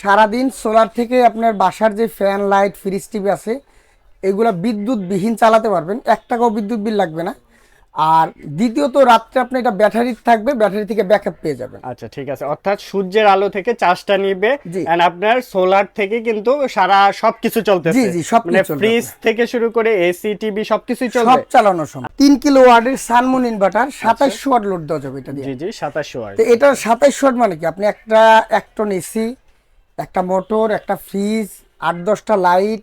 সারাদিন সোলার থেকে আপনার বাসার যে ফ্যান লাইট ফ্রিজ টিভি আছে এগুলা বিদ্যুৎ বিহীন চালাতে পারবেন। এক টাকাও বিদ্যুৎ বিল লাগবে না। আর দ্বিতীয়ত রাত্রে আপনি এটা ব্যাটারি থাকবে ব্যাটারি থেকে ব্যাকআপ পেয়ে যাবেন। আচ্ছা ঠিক আছে। অর্থাৎ সূর্যের আলো থেকে চার্জটা নিবে এন্ড আপনার সোলার থেকে কিন্তু সারা সবকিছু চলতেছে। জি, জি, সবকিছু মানে ফ্রিজ থেকে শুরু করে এসি টিভি সবকিছুই সব চলবে চালানো সময় তিন কিলো ওয়াটের সানমুন ইনভার্টার সাতাশশো ওয়াট লোড দেওয়া যাবে এটা দিয়ে। জি জি সাতাশশো আর তো এটার সাতাইশ ওয়াট মানে কি? আপনি একটা এক টন এসি একটা মোটর একটা ফ্রিজ আট দশটা লাইট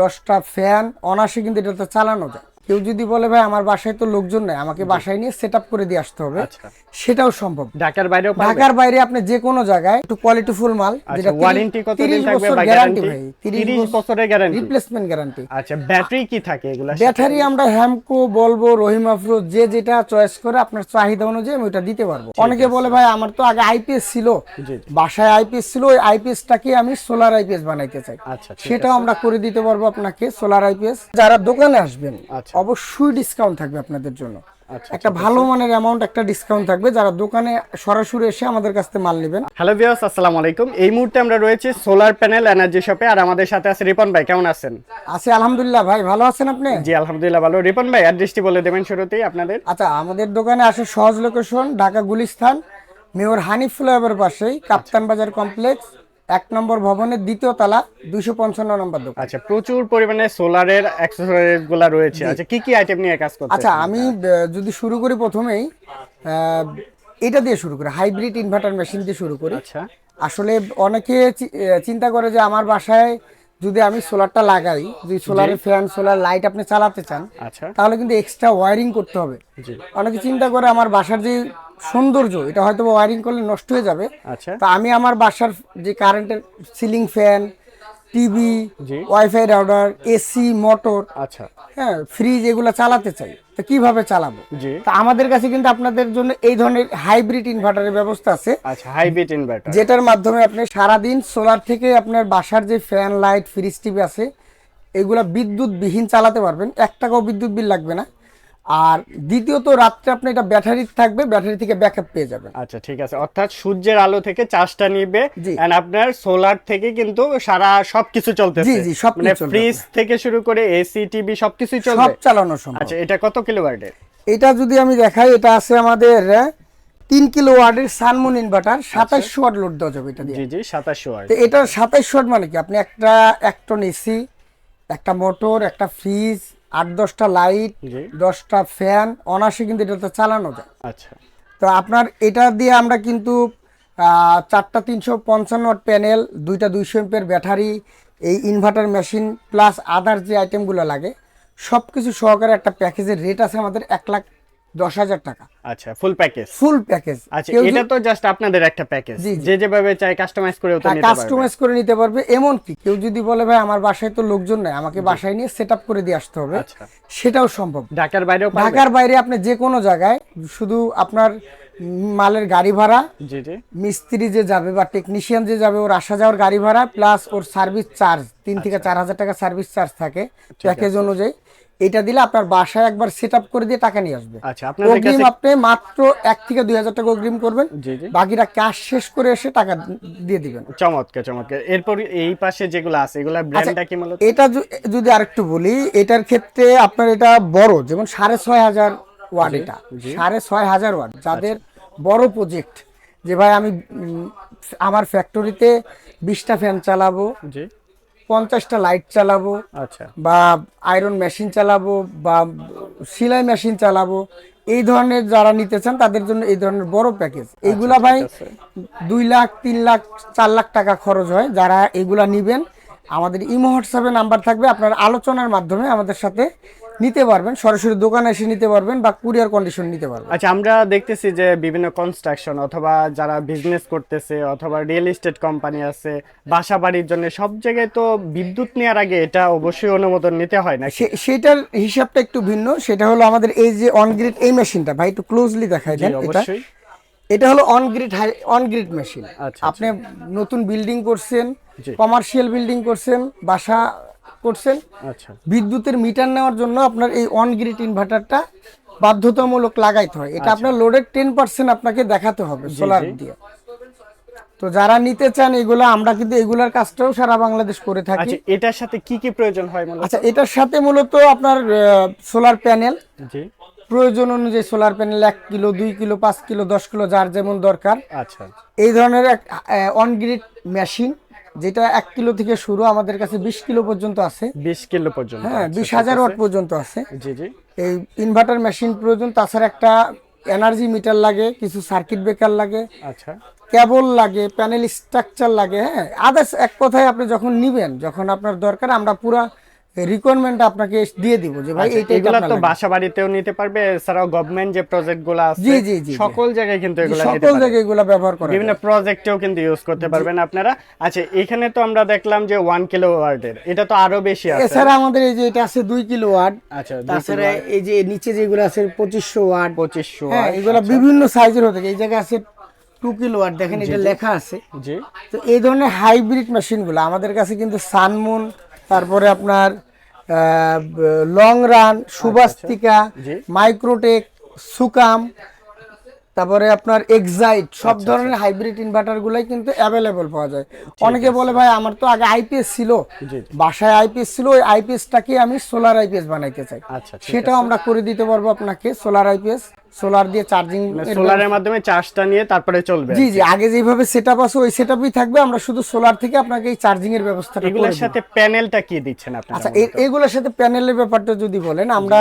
দশটা ফ্যান অনায়াসে কিন্তু এটা তো চালানো যায়। কেউ যদি বলে ভাই আমার বাসায় তো লোকজন নেই আমাকে বাসায় নিয়ে সেট করে দিয়ে আসতে হবে আচ্ছা। সেটাও সম্ভব ঢাকার বাইরেও পাবে ঢাকার বাইরে আপনি যে কোনো জায়গায় একটু কোয়ালিটি ফুল মাল আচ্ছা ওয়ারেন্টি কতদিন থাকবে বা গ্যারান্টি ভাই 30 বছরের গ্যারান্টি রিপ্লেসমেন্ট গ্যারান্টি আচ্ছা ব্যাটারি কি থাকে এগুলা? ব্যাটারি আমরা হ্যামকো বলব রহিম আফরোজ যে যেটা চয়েস করে আপনার চাহিদা অনুযায়ী আমি ওটা দিতে পারব। অনেকে বলে ভাই আমার তো আগে আইপিএস ছিল। বাসায় আইপিএস ছিল ওই আইপিএসটাকে আমি সোলার আইপিএস বানাইতে চাই। আচ্ছা সেটাও আমরা করে দিতে পারব আপনাকে সোলার আইপিএস যারা দোকানে আসবেন। অবশ্যই ডিসকাউন্ট থাকবে আপনাদের জন্য। আচ্ছা একটা ভালো মানের অ্যামাউন্ট একটা ডিসকাউন্ট থাকবে যারা দোকানে সরাসরি এসে আমাদের কাছ থেকে মাল নেবেন। হ্যালো ভিউয়ার্স আসসালামু আলাইকুম। এই মুহূর্তে আমরা রয়েছি সোলার প্যানেল এনার্জি শপে আর আমাদের সাথে আছে রিপন ভাই কেমন আছেন? আছে আলহামদুলিল্লাহ ভাই ভালো আছেন আপনি? জি আলহামদুলিল্লাহ ভালো। রিপন ভাই অ্যাড্রেসটি বলে দেবেন শুরুতেই আপনাদের। আচ্ছা আমাদের দোকানে আসে সহজ location Dhaka Gulistan mayor Hanif flyover পাশেই কাপ্তান বাজার কমপ্লেক্স এক নম্বর ভবনের দ্বিতীয় তালা দুশো পঞ্চান্ন নম্বর দোকান। আচ্ছা প্রচুর পরিমাণে সোলারের অ্যাক্সেসরিজগুলা রয়েছে আচ্ছা কি কি আইটেম নিয়ে কাজ করছেন আচ্ছা আমি যদি শুরু করি প্রথমেই এটা দিয়ে শুরু করি হাইব্রিড ইনভার্টার মেশিন দিয়ে শুরু করি। আচ্ছা। আসলে অনেকে চিন্তা করে যে আমার বাসায় যদি আমি সোলারটা লাগাই যদি সোলারের ফ্যান সোলার লাইট আপনি চালাতে চান আচ্ছা। তাহলে কিন্তু এক্সট্রা ওয়ারিং করতে হবে। অনেকে চিন্তা করে আমার বাসার যে সৌন্দর্য এটা হয়তো ওয়ারিং করলে নষ্ট হয়ে যাবে। তো তা আমি আমার বাসার যে কারেন্টের ceiling fan TV wifi router AC motor আচ্ছা। হ্যাঁ ফ্রিজ এগুলো চালাতে চাই তো কীভাবে চালাবো? তা আমাদের কাছে কিন্তু আপনাদের জন্য এই ধরনের হাইব্রিড ইনভার্টারের ব্যবস্থা আছে। আচ্ছা হাইব্রিড ইনভার্টার যেটার মাধ্যমে আপনি সারাদিন সোলার থেকে আপনার বাসার যে ফ্যান লাইট ফ্রিজ টিভি আছে এগুলা বিদ্যুৎ বিহীন চালাতে পারবেন। এক টাকাও বিদ্যুৎ বিল লাগবে না। আর দ্বিতীয়ত রাত্রে আপনি এটা ব্যাটারি থাকবে ব্যাটারি থেকে ব্যাকআপ পেয়ে যাবেন। আচ্ছা ঠিক আছে। অর্থাৎ সূর্যের আলো থেকে চার্জটা নিবে। এন্ড আপনার সোলার থেকে কিন্তু সারা সবকিছু চলতেছে। জি, জি, সবকিছু মানে ফ্রিজ থেকে শুরু করে এসি টিভি সবকিছুই সব চলবে। চালানো সম্ভব। আচ্ছা এটা কত কিলোওয়াটের এটা যদি আমি দেখাই এটা আছে আমাদের তিন কিলো ওয়ার্ডের সানমুন ইনভার্টার সাতাশশো ওয়াট লোড দেওয়া যাবে এটা দিয়ে। জি জি সাতাশশো তো এটা সাতাইশ ওয়াট মানে কি? আপনি একটা এক টন এসি একটা মোটর একটা ফ্রিজ আট দশটা লাইট দশটা ফ্যান অনাসে কিন্তু এটা তো চালানো যায়। আচ্ছা। তো আপনার এটা দিয়ে আমরা কিন্তু চারটা তিনশো পঞ্চান্ন ওয়াট প্যানেল দুইটা দুইশো এমপের ব্যাটারি এই ইনভার্টার মেশিন প্লাস আদার যে আইটেমগুলো লাগে সব কিছু সহকারে একটা প্যাকেজের রেট আছে আমাদের এক লাখ দশ হাজার টাকা। আচ্ছা ফুল প্যাকেজ ফুল প্যাকেজ আচ্ছা এটা তো জাস্ট আপনাদের একটা প্যাকেজ। যে যেভাবে চাই কাস্টমাইজ করে কাস্টমাইজ করে নিতে পারবে এমন কি কেউ যদি বলে ভাই আমার বাসায় তো লোকজন নাই আমাকে বাসায় নিয়ে সেট করে দিয়ে আসতে হবে আচ্ছা। সেটাও সম্ভব। ঢাকার বাইরেও ঢাকার বাইরে আপনি যে কোনো জায়গায় শুধু আপনার মালের গাড়ি ভাড়া মিস্ত্রি যে যাবে বা টেকনিশিয়ান যে যাবে ওর আসা যাওয়ার গাড়ি ভাড়া প্লাস ওর সার্ভিস চার্জ তিন থেকে চার হাজার টাকা সার্ভিস চার্জ থাকে প্যাকেজ অনুযায়ী। এটা দিলে আপনার বাসায় একবার সেট আপ করে দিয়ে টাকা নিয়ে আসবে। আচ্ছা অগ্রিম আপনি মাত্র এক থেকে দুই হাজার টাকা অগ্রিম করবেন। বাকিটা ক্যাশ শেষ করে এসে টাকা দিয়ে দিবেন। চমৎকার চমৎকার। এরপর এই পাশে যেগুলো আছে এগুলা ব্র্যান্ডটা কি মূলত? এটা যদি আরেকটু বলি এটার ক্ষেত্রে আপনার এটা বড় যেমন সাড়ে ছয় হাজার ওয়াট এটা। সাড়ে ছয় হাজার ওয়াট। যাদের বড় প্রজেক্ট যে ভাই আমি আমার ফ্যাক্টরিতে বিশটা ফ্যান চালাবো। পঞ্চাশটা লাইট চালাবো আচ্ছা। বা আয়রন মেশিন চালাবো বা সেলাই মেশিন চালাবো। এই ধরনের যারা নিতে চান তাদের জন্য এই ধরনের বড় প্যাকেজ এইগুলা ভাই দুই লাখ তিন লাখ চার লাখ টাকা খরচ হয়। যারা এগুলা নিবেন আমাদের ইমো হোয়াটসঅ্যাপে নাম্বার থাকবে। আপনার আলোচনার মাধ্যমে আমাদের সাথে নিতে পারবেন সরাসরি দোকানে এসে নিতে পারবেন বা কুরিয়ার কন্ডিশন নিতে পারবেন। আচ্ছা আমরা দেখতেছি যে বিভিন্ন কনস্ট্রাকশন অথবা যারা বিজনেস করতেছে অথবা রিয়েল এস্টেট কোম্পানি আছে বাসা বাড়ির জন্য সব জায়গায় তো বিদ্যুৎ নেওয়ার আগে এটা অবশ্যই অনুমোদন নিতে হয় না সেটার হিসাবটা একটু ভিন্ন সেটা হলো আমাদের এই যে অনগ্রিড এই মেশিনটা ভাই একটু ক্লোজলি দেখাই দেন এটা। অবশ্যই। এটা হলো অনগ্রিড অনগ্রিড মেশিন আচ্ছা, আপনি নতুন বিল্ডিং করছেন কমার্শিয়াল বিল্ডিং করছেন বাসা করছেন। আচ্ছা। বিদ্যুতের মিটার নেওয়ার জন্য আপনার এই অনগ্রিড ইনভার্টারটা বাধ্যতামূলক লাগাইতে হয়। এটা আপনার লোডের টেন পার্সেন্ট আপনাকে দেখাতে হবে সোলার দিয়ে। তো যারা নিতে চান এগুলো আমরা কিন্তু এগুলার কাজটাও সারা বাংলাদেশ করে থাকি। আচ্ছা এটার সাথে কি কি প্রয়োজন হয় আচ্ছা এটার সাথে মূলত আপনার সোলার প্যানেল প্রয়োজন অনুযায়ী সোলার প্যানেল এক কিলো দুই কিলো পাঁচ কিলো দশ কিলো যার যেমন দরকার। আচ্ছা। এই ধরনের এক অন গ্রিড মেশিন যেটা এক কিলো থেকে শুরু আমাদের কাছে বিশ কিলো পর্যন্ত আছে। বিশ কিলো পর্যন্ত হ্যাঁ আচ্ছা, বিশ হাজার ওয়াট পর্যন্ত আছে। জি জি। এই ইনভার্টার মেশিন প্রয়োজন তাছাড়া একটা এনার্জি মিটার লাগে কিছু সার্কিট ব্রেকার লাগে আচ্ছা। কেবল লাগে প্যানেল স্ট্রাকচার লাগে হ্যাঁ। আদার্স এক কথায় আপনি যখন নিবেন যখন আপনার দরকার আমরা পুরা রিকোয়ারমেন্ট আপনাকে দিয়ে দিব যে ভাই আচ্ছা, এইটা এগুলা তো বাসা বাড়িতেও নিতে পারবে এছাড়াও গভর্নমেন্ট যে প্রজেক্টগুলো আছে জি, জি, জি। সকল জায়গায় কিন্তু এগুলো সকল জায়গায় এগুলো ব্যবহার করা বিভিন্ন প্রজেক্টেও কিন্তু ইউজ করতে পারবেন আপনারা। আচ্ছা এখানে তো আমরা দেখলাম যে ওয়ান কিলো ওয়ার্ডের এটা তো আরও বেশি আছে। এছাড়া আমাদের এই যে এটা আছে দুই কিলো ওয়াট আচ্ছা তাছাড়া এই যে নিচে যেগুলো আছে পঁচিশশো ওয়াট পঁচিশশো হ্যাঁ এগুলো বিভিন্ন সাইজের হতে এই জায়গায় আছে টু কিলো ওয়াট দেখেন এটা লেখা আছে। জি। তো এই ধরনের হাইব্রিড মেশিনগুলো আমাদের কাছে কিন্তু সানমুন তারপরে আপনার long run Suvastika Microtek Sukam তারপরে আপনার এক্সাইট সব ধরনের হাইব্রিড ইনভার্টার গুলাই কিন্তু অ্যাভেলেবল পাওয়া যায়। অনেকে বলে ভাই আমার তো আগে আইপিএস ছিল। বাসায় আইপিএস ছিল ওই আইপিএসটাকে আমি সোলার আইপিএস বানাইতে চাই। আচ্ছা সেটাও আমরা করে দিতে পারব আপনাকে সোলার আইপিএস সোলার দিয়ে চার্জিং সোলারের মাধ্যমে চার্জটা নিয়ে তারপরে চলবে জি জি আগে যেভাবে সেটআপ আছে ওই সেটআপই থাকবে। আমরা শুধু সোলার থেকে আপনাকে এই চার্জিং এর ব্যবস্থাটা করে এগুলোর সাথে প্যানেলটা কি দিচ্ছেন আপনারা আচ্ছা এগুলোর সাথে প্যানেলের ব্যাপারটা যদি বলেন আমরা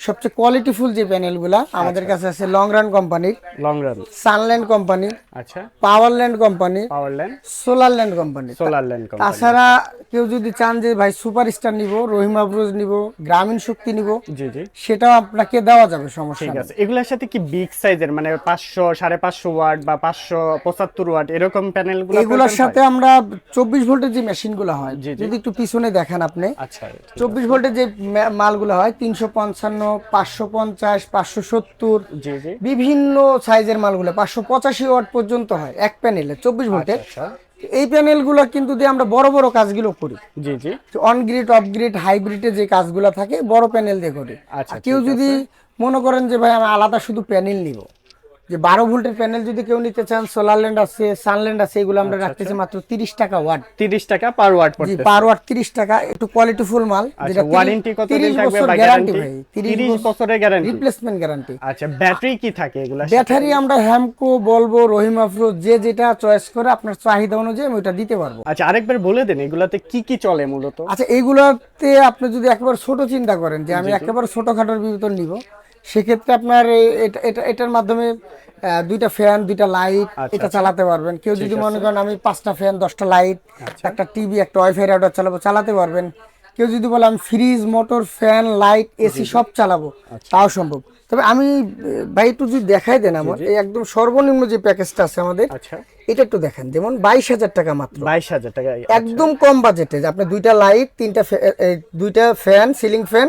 সবচেয়ে কোয়ালিটিফুল যে প্যানেলগুলা আমাদের কাছে আছে লং রান কোম্পানির লং রান সানল্যান্ড কোম্পানি আচ্ছা। Powerland company power land Solarland company solar land তাছাড়া কেউ যদি চান যে ভাই সুপারস্টার নিব রহিমা ব্রোজ নিব গ্রামীণ শক্তি নিব জি জি। সেটাও আপনাকে দেওয়া যাবে সমস্যা ঠিক আছে। এগুলোর সাথে কি বিগ সাইজের মানে পাঁচশো সাড়ে পাঁচশো ওয়াট বা পাঁচশো পঁচাত্তর ওয়াট এরকম প্যানেল এগুলোর সাথে আমরা চব্বিশ ভোল্টের যে মেশিনগুলো হয় জি, জি। যদি একটু পিছনে দেখেন আপনি আচ্ছা চব্বিশ ভোল্টের যে মালগুলো হয় তিনশো পঞ্চান্ন পাঁচশো পঞ্চাশ পাঁচশো সত্তর জি জি। বিভিন্ন সাইজের মালগুলো পাঁচশো পঁচাশি ওয়াট পর্যন্ত হয় এক প্যানেলে চব্বিশ ভোল্টের। আচ্ছা এই প্যানেলগুলো কিন্তু দিয়ে আমরা বড় বড় কাজগুলো করি। জি জি। অন গ্রিড অফ গ্রিড হাইব্রিডে যে কাজগুলো থাকে বড় প্যানেল দিয়ে করি। আচ্ছা, কেউ যদি মনে করেন যে ভাই আমি আলাদা শুধু প্যানেল নিব। যে বারো ভোল্টের প্যানেল যদি কেউ নিতে চান সোলারল্যান্ড আছে সানল্যান্ড আছে এগুলো আমরা রাখতেছি মাত্র তিরিশ টাকা ওয়াট তিরিশ টাকা পার ওয়াট জি পার ওয়াট তিরিশ টাকা একটু কোয়ালিটি ফুল মাল আচ্ছা ওয়ারেন্টি কত দিন থাকবে বা গ্যারান্টি ভাই তিরিশ বছরের গ্যারান্টি রিপ্লেসমেন্ট গ্যারান্টি আচ্ছা ব্যাটারি কি থাকে এগুলা? ব্যাটারি আমরা হ্যামকো বলব রহিম আফরো যে যেটা চয়েস করে আপনার চাহিদা অনুযায়ী আমি ওটা দিতে পারব। আচ্ছা আরেকবার বলে দেন এগুলাতে কি কি চলে মূলত? আচ্ছা এগুলাতে আপনি যদি একেবারে ছোট চিন্তা করেন যে আমি একেবারে ছোটখাটোর ভিতর নিব সেক্ষেত্রে আপনার এটা এটা এটার মাধ্যমে দুইটা ফ্যান দুইটা লাইট আচ্ছা, এটা চালাতে পারবেন। কেউ যদি মনে করেন আমি পাঁচটা ফ্যান দশটা লাইট একটা টিভি একটা ওয়াইফাই রাউটার চালাবো চালাতে পারবেন। কেউ যদি বলে আমি fridge motor fan light AC সব চালাবো তাও সম্ভব। তবে আমি ভাই একটু যদি দেখাই দেন আমার এই একদম সর্বনিম্ন যে প্যাকেজটা আছে আমাদের আচ্ছা। এটা একটু দেখেন। যেমন বাইশ হাজার টাকা মাত্র। বাইশ হাজার টাকা একদম কম বাজেটে যে আপনি দুইটা লাইট তিনটা দুইটা ফ্যান সিলিং ফ্যান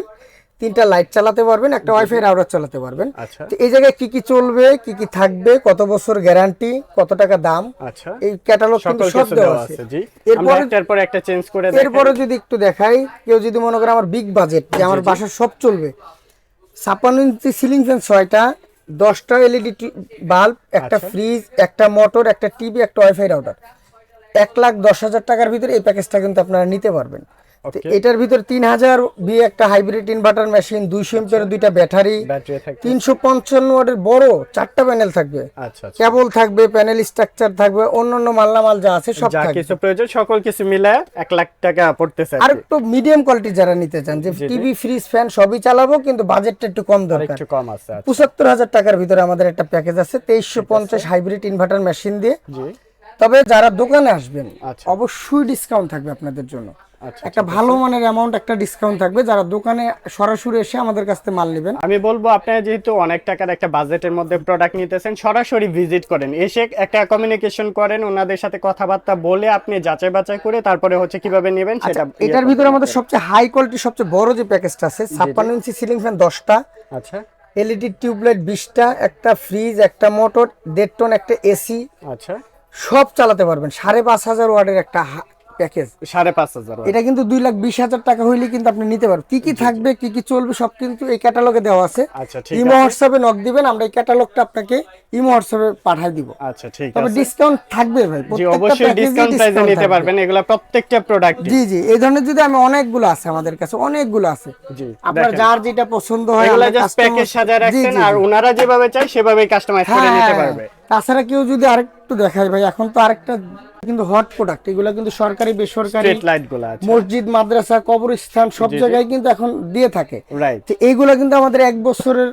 তিনটা লাইট চালাতে পারবেন একটা ওয়াইফাই রাউটার চালাতে পারবেন। আচ্ছা। তো এই জায়গায় কি কি চলবে কি কি থাকবে কত বছর গ্যারান্টি কত টাকা দাম? আচ্ছা। এই ক্যাটালগ কিন্তু সব দেওয়া আছে। এরপরে পর একটা চেঞ্জ করে। এরপরে যদি একটু দেখাই কেউ যদি মনে করে আমার বিগ বাজেট যে আমার বাসার সব চলবে। ছাপ্পান্ন ইঞ্চি সিলিং ফ্যান ছয়টা দশটা এলইডি বাল্ব একটা আচ্ছা। ফ্রিজ একটা মোটর একটা টিভি একটা ওয়াইফাই রাউটার এক লাখ দশ হাজার টাকার ভিতরে এই প্যাকেজটা কিন্তু আপনারা নিতে পারবেন. এটার ভিতর তিন হাজার বি একটা হাইব্রিড ইনভার্টার মেশিন দুইশো এমপের দুইটা ব্যাটারি তিনশো পঞ্চান্ন ওয়াটের বড় চারটা প্যানেল থাকবে। আচ্ছা আচ্ছা। কেবল থাকবে প্যানেল স্ট্রাকচার থাকবে অন্যান্য মাল্লামাল যা আছে সব কিছু প্রয়োজন সকল কিছু মিলে এক লাখ টাকা পড়তেছে আর একটু মিডিয়াম কোয়ালিটি যারা নিতে চান যে টিভি ফ্রিজ ফ্যান সবই চালাবো কিন্তু বাজেটটা একটু কম দরকার। একটু কম আছে আচ্ছা। পঁচাত্তর হাজার টাকার ভিতরে আমাদের একটা প্যাকেজ আছে তেইশশো পঞ্চাশ হাইব্রিড ইনভার্টার মেশিন দিয়ে। তবে যারা দোকানে আসবেন আচ্ছা। অবশ্যই ডিসকাউন্ট থাকবে আপনাদের জন্য। আচ্ছা একটা ভালো মানের অ্যামাউন্ট একটা ডিসকাউন্ট থাকবে যারা দোকানে সরাসরি এসে আমাদের কাছ থেকে মাল নেবেন। আমি বলব আপনারা যেহেতু অনেক টাকার একটা বাজেটের মধ্যে প্রোডাক্ট নিতেছেন সরাসরি ভিজিট করেন। এসে একটা কমিউনিকেশন করেন ওনাদের সাথে কথাবার্তা বলে আপনি যাচাই বাছাই করে তারপরে হচ্ছে কীভাবে নেবেন সেটা ইয়ে এটার ভিতরে আমাদের সবচেয়ে হাই কোয়ালিটি সবচেয়ে বড় যে প্যাকেজটা আছে ছাপ্পান্ন ইঞ্চি সিলিং ফ্যান দশটা আচ্ছা। এলইডি টিউবলাইট বিশটা একটা ফ্রিজ একটা মোটর দেড় টন একটা এসি আচ্ছা। সব চালাতে পারবেন। সাড়ে পাঁচ হাজার ওয়ার্ডের একটা প্যাকেজ। সাড়ে পাঁচ হাজার এটা কিন্তু দুই লাখ বিশ হাজার টাকা হইলে কিন্তু আপনি নিতে পারবেন। কি কি থাকবে কি কি চলবে সব কিন্তু এই ক্যাটালগে দেওয়া আছে। আচ্ছা ঠিক ইমো হোয়াটসঅ্যাপে নক দিবেন আমরা এই ক্যাটালগটা আপনাকে ইমো হোয়াটসঅ্যাপে পাঠিয়ে দিব। আচ্ছা ঠিক তবে ডিসকাউন্ট থাকবে ভাই অবশ্যই ডিসকাউন্ট প্রাইসে নিতে পারবেন এগুলা প্রত্যেকটা প্রোডাক্ট জি জি এই ধরনের যদি আমি অনেকগুলো আছে আমাদের কাছে অনেকগুলো আছে। জি আপনার যার যেটা পছন্দ হয় এগুলা জাস্ট প্যাকেজ সাজায় রাখছেন আর ওনারা যেভাবে চায় সেভাবেই কাস্টমাইজ করে নিতে হ্যাঁ, পারবে। তাছাড়া কেউ যদি আরেকটু দেখায় ভাই এখন তো আরেকটা কিন্তু হট প্রোডাক্ট এগুলো কিন্তু সরকারি বেসরকারি মসজিদ মাদ্রাসা কবরস্থান সব। জায়গায় কিন্তু এখন দিয়ে থাকে। এইগুলা কিন্তু আমাদের এক বছরের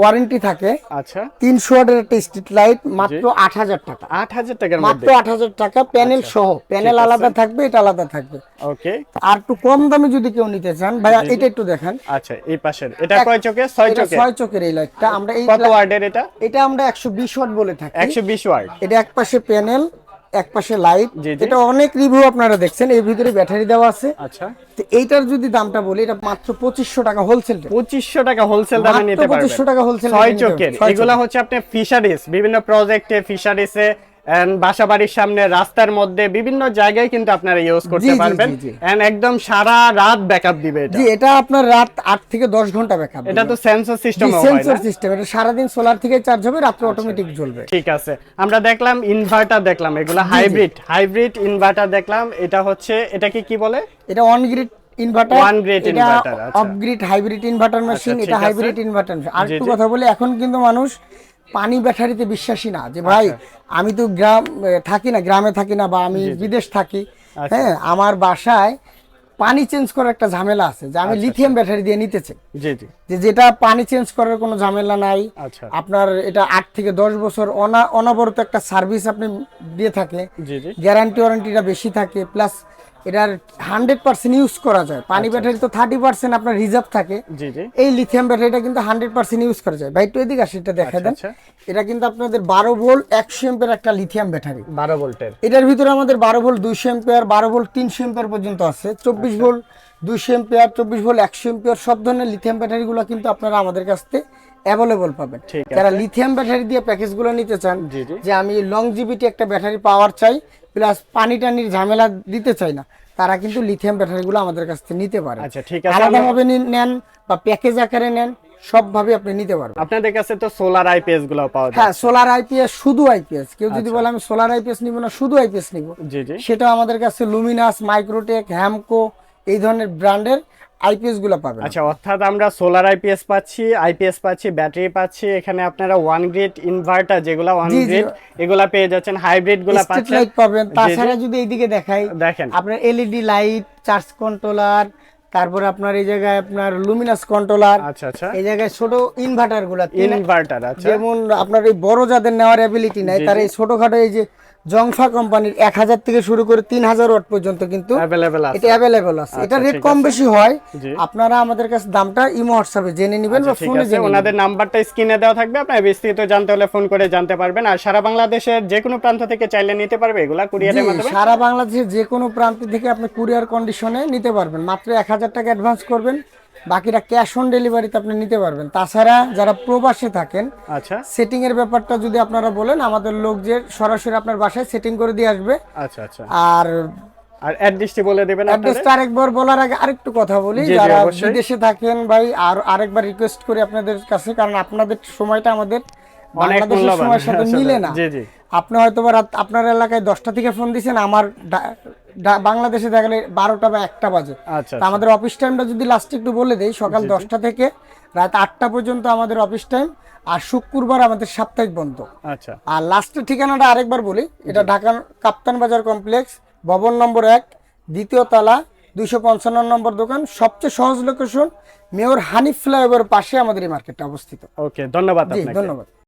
ওয়ারেন্টি থাকে। আচ্ছা। তিনশো ওয়াটের একটা স্ট্রিট লাইট মাত্র আট হাজার টাকা। আট হাজার টাকা মাত্র আট হাজার টাকা প্যানেল সহ। প্যানেল আলাদা থাকবে এটা আলাদা থাকবে। ওকে। আর একটু কম দামে যদি কেউ নিতে চান ভাইয়া এটা একটু দেখেন। আচ্ছা এই পাশের। এটা কয় চোখে ছয় চোখে ছয় চোখের এই লাইটটা। আমরা এই কত ওয়ার্ডের এটা? এটা আমরা একশো বিশ ওয়াট বলে থাকি। একশো বিশ ওয়ার্ড এটা এক পাশে প্যানেল এক পাশে লাইট। এটা অনেক রিভিউ আপনারা দেখছেন এর ভিতরে ব্যাটারি দেওয়া আছে। আচ্ছা। তো এইটার যদি দামটা বলি এটা মাত্র পঁচিশশো টাকা হোলসেল পঁচিশশো টাকা হোলসেল দামে নিতে পারবেন। 2500 টাকা হোলসেল ছয় দামে নিতে চোখের। পারবেন। এগুলা হচ্ছে আপনি ফিশারিস বিভিন্ন প্রজেক্টে বাসা বাড়ির সামনে রাস্তার মধ্যে বিভিন্ন জায়গায় কিন্তু আপনারা ইউজ করতে পারবেন। এন্ড একদম সারা রাত ব্যাকআপ দিবে এটা। জি এটা আপনার রাত আট থেকে দশ ঘণ্টা ব্যাকআপ এটা তো সেন্সর সিস্টেম হয় সেন্সর সিস্টেম এটা সারাদিন সোলার থেকে চার্জ হবে রাত্রে অটোমেটিক জ্বলবে। ঠিক আছে। আমরা দেখলাম ইনভার্টার দেখলাম এগুলা হাইব্রিড হাইব্রিড ইনভার্টার দেখলাম এটা হচ্ছে এটা কি কি বলে? এটা অন গ্রিড ইনভার্টার grid এটা inverter, আচ্ছা। Off grid hybrid inverter machine এটা হাইব্রিড ইনভার্টার আর একটু কথা বলি এখন কিন্তু মানুষ পানি ব্যাটারিতে বিশ্বাসী না যে ভাই আচ্ছা। আমি তো গ্রাম থাকি না গ্রামে থাকি না বা আমি বিদেশ থাকি আচ্ছা। হ্যাঁ আমার বাসায় পানি চেঞ্জ করার একটা ঝামেলা আছে যে আচ্ছা, আমি লিথিয়াম ব্যাটারি দিয়ে নিতে চাই জি জি। যে যেটা পানি চেঞ্জ করার কোনো ঝামেলা নাই। আচ্ছা। আপনার এটা আট থেকে দশ বছর অনা- অনবরত একটা সার্ভিস আপনি দিয়ে থাকে। গ্যারান্টি ওয়ারেন্টিটা বেশি থাকে প্লাস এটার হান্ড্রেড পার্সেন্ট ইউজ করা যায়। পানি আচ্ছা, ব্যাটারি তো থার্টি পার্সেন্ট আপনার রিজার্ভ থাকে। এই লিথিয়াম ব্যাটারিটা কিন্তু হান্ড্রেড পার্সেন্ট ইউজ করা যায়। ভাই একটু এদিকে আসে এটা দেখা দেন। আচ্ছা। এটা কিন্তু আপনাদের বারো ভোল্ট একশো এম্পের একটা লিথিয়াম ব্যাটারি বারো ভোল্টের এটার ভিতরে আমাদের বারো ভোল্ট দুইশো এম্পিয়ার বারো ভোল্ট তিনশো এম্পিয়ার পর্যন্ত আছে। চব্বিশ আচ্ছা। ভোল্ট দুইশো এম্পিয়ার চব্বিশ ভোল্ট একশো এম্পিয়ার সব ধরনের লিথিয়াম ব্যাটারিগুলো কিন্তু আপনারা আমাদের কাছ থেকে অ্যাভেলেবল পাবেন। যারা লিথিয়াম ব্যাটারি দিয়ে প্যাকেজগুলো নিতে চান। যে আমি লং জিবিটি একটা ব্যাটারি পাওয়ার চাই প্লাস পানি টানির ঝামেলা দিতে চাই না। তারা কিন্তু লিথিয়াম ব্যাটারিগুলো আমাদের কাছ থেকে নিতে পারে। আচ্ছা, ঠিক আছে, আলাদা ভাবে নেন বা প্যাকেজ আকারে নেন সবভাবে আপনি নিতে পারবেন। আপনাদের কাছে তো সোলার আইপিএসগুলো পাওয়া যায়। হ্যাঁ সোলার আইপিএস শুধু আইপিএস কেউ আচ্ছা। যদি বলে আমি সোলার আইপিএস নিব না শুধু আইপিএস নিব। জি জি। সেটা আমাদের কাছে লুমিনাস মাইক্রোটেক হ্যামকো এই ধরনের ব্র্যান্ডের আইপিএসগুলো পাবেন। আচ্ছা অর্থাৎ আমরা সোলার আইপিএস পাচ্ছি আইপিএস পাচ্ছি ব্যাটারি পাচ্ছি এখানে আপনারা ওয়ান গ্রিড ইনভার্টার যেগুলা ওয়ান। গ্রিড এগুলা পেয়ে যাচ্ছেন হাইব্রিডগুলা পাচ্ছেন। লাইট পাবেন। তাছাড়া যদি এইদিকে দেখাই দেখেন। আপনার এলইডি লাইট চার্জ কন্ট্রোলার তারপরে আপনার এই জায়গায় আপনার লুমিনাস কন্ট্রোলার আচ্ছা আচ্ছা। এই জায়গায় ছোট ইনভার্টারগুলা ইনভার্টার আচ্ছা। যেমন আপনার এই বড় যাদের নেওয়ার অ্যাবিলিটি নাই তার এই ছোটখাটো এই যে জংফা কোম্পানির এক হাজার থেকে শুরু করে তিন হাজার ওয়াট পর্যন্ত কিন্তু এটা অ্যাভেলেবল আছে। এটা আচ্ছা, রেট কম বেশি হয়। আপনারা আমাদের কাছে দামটা ইমো হোয়াটসঅ্যাপে জেনে নেবেন বা আচ্ছা, ফোনে জেনে ওনাদের নাম্বারটা স্ক্রিনে দেওয়া থাকবে। আপনার বিস্তারিত জানতে হলে ফোন করে জানতে পারবেন। আর সারা বাংলাদেশের যে কোনো প্রান্ত থেকে চাইলে নিতে পারবে। এগুলা কুরিয়ারের মাধ্যমে। সারা বাংলাদেশের যে কোনো প্রান্ত থেকে আপনি কুরিয়ার কন্ডিশনে নিতে পারবেন। মাত্র এক হাজার টাকা অ্যাডভান্স করবেন। বাকিটা ক্যাশ অন ডেলিভারিতে আপনি নিতে পারবেন। তাছাড়া যারা প্রবাসে থাকেন আচ্ছা। সেটিং এর ব্যাপারটা যদি আপনারা বলেন আমাদের লোক যে সরাসরি আপনার বাসায় সেটিং করে দিয়ে আসবে। আচ্ছা আচ্ছা। আর আর অ্যাড্রেসটি বলে দেবেন অ্যাড্রেসটা আরেকবার বলার আগে আরেকটু কথা বলি। যারা বিদেশে থাকেন ভাই আর আরেকবার রিকোয়েস্ট করি আপনাদের কাছে কারণ আপনাদের সময়টা আমাদের বাংলাদেশের সময়ের সাথে মিলে না। জি জি। আপনি হয়তো আপনার এলাকায় দশটা থেকে ফোন দিয়েছেন আমার বাংলাদেশে দেখা গেলে বারোটা বা একটা বাজে। আচ্ছা আমাদের অফিস টাইমটা যদি লাস্টে একটু বলে দেই সকাল দশটা থেকে রাত আটটা পর্যন্ত আমাদের অফিস টাইম আর শুক্রবার আমাদের সাপ্তাহিক বন্ধ। আচ্ছা। আর লাস্টের ঠিকানাটা আরেকবার বলি এটা ঢাকা কাপ্তান বাজার কমপ্লেক্স ভবন নম্বর এক দ্বিতীয় তলা দুইশো পঞ্চান্ন নম্বর দোকান সবচেয়ে সহজ লোকেশন মেয়র হানিফ ফ্লাইওভার পাশে আমাদের এই মার্কেটটা অবস্থিত। ওকে ধন্যবাদ ধন্যবাদ।